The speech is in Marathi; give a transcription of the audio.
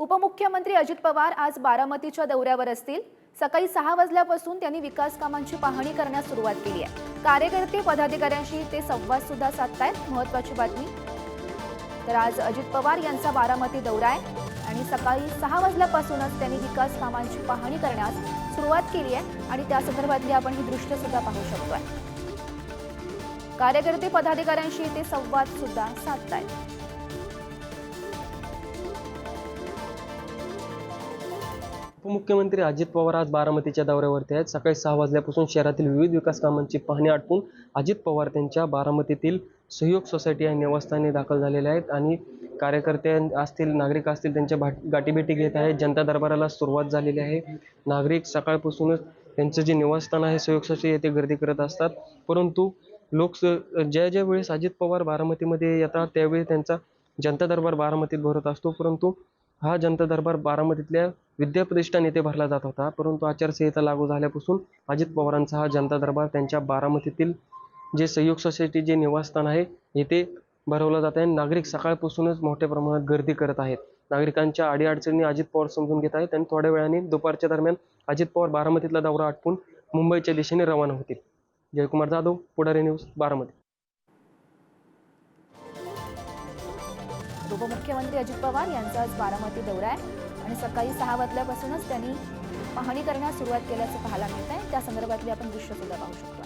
उपमुख्यमंत्री अजित पवार आज बारामतीच्या दौऱ्यावर असतील. सकाळी सहा वाजल्यापासून त्यांनी विकास कामांची पाहणी करण्यास सुरुवात केली आहे. कार्यकर्ते पदाधिकाऱ्यांशी ते संवाद सुद्धा साधतायत. महत्वाची बातमी. तर आज अजित पवार यांचा बारामती दौरा आहे आणि सकाळी सहा वाजल्यापासूनच त्यांनी विकास कामांची पाहणी करण्यास सुरुवात केली आहे आणि त्या संदर्भातली आपण ही दृश्य सुद्धा पाहू शकतोय. कार्यकर्ते पदाधिकाऱ्यांशी ते संवाद सुद्धा साधतायत. उपमुख्यमंत्री अजित पवार आज बारामतीच्या दौऱ्यावरती आहेत. सकाळी सहा वाजल्यापासून शहरातील विविध विकास कामांची पाहणी आटपून अजित पवार त्यांच्या बारामतीतील सहयोग सोसायटी या निवासस्थानी दाखल झालेले आहेत आणि कार्यकर्ते असतील नागरिक असतील त्यांच्या भाट गाठीभेटी घेत आहेत. जनता दरबाराला सुरुवात झालेली आहे. नागरिक सकाळपासूनच त्यांचं जे निवासस्थान आहे सहयोग सोसायटी येथे गर्दी करत असतात. परंतु लोक ज्या ज्या वेळेस अजित पवार बारामतीमध्ये येतात त्यावेळी त्यांचा जनता दरबार बारामतीत भरत असतो. परंतु हा जनता दरबार बारामतीतल्या विद्याप्रतिष्ठान येथे भरला जात होता. परंतु आचारसंहिता लागू झाल्यापासून अजित पवारांचा हा जनता दरबार त्यांच्या बारामतीतील जे सहयोग सोसायटी जे निवासस्थान आहे येथे भरवलं जात आहे. नागरिक सकाळपासूनच मोठ्या प्रमाणात गर्दी करत आहेत. नागरिकांच्या अडीअडचणी अजित पवार समजून घेत आहेत आणि थोड्या वेळाने दुपारच्या दरम्यान अजित पवार बारामतीतला दौरा आटपून मुंबईच्या दिशेने रवाना होतील. जयकुमार जाधव पुढारी न्यूज बारामती. उपमुख्यमंत्री अजित पवार यांचा आज बारामती दौरा आहे. आणि सकाळी सहा वाजल्यापासूनच त्यांनी पाहणी करण्यास सुरुवात केल्याचं पाहायला मिळत आहे त्या संदर्भातली आपण दृश्य सुद्धा पाहू शकतो.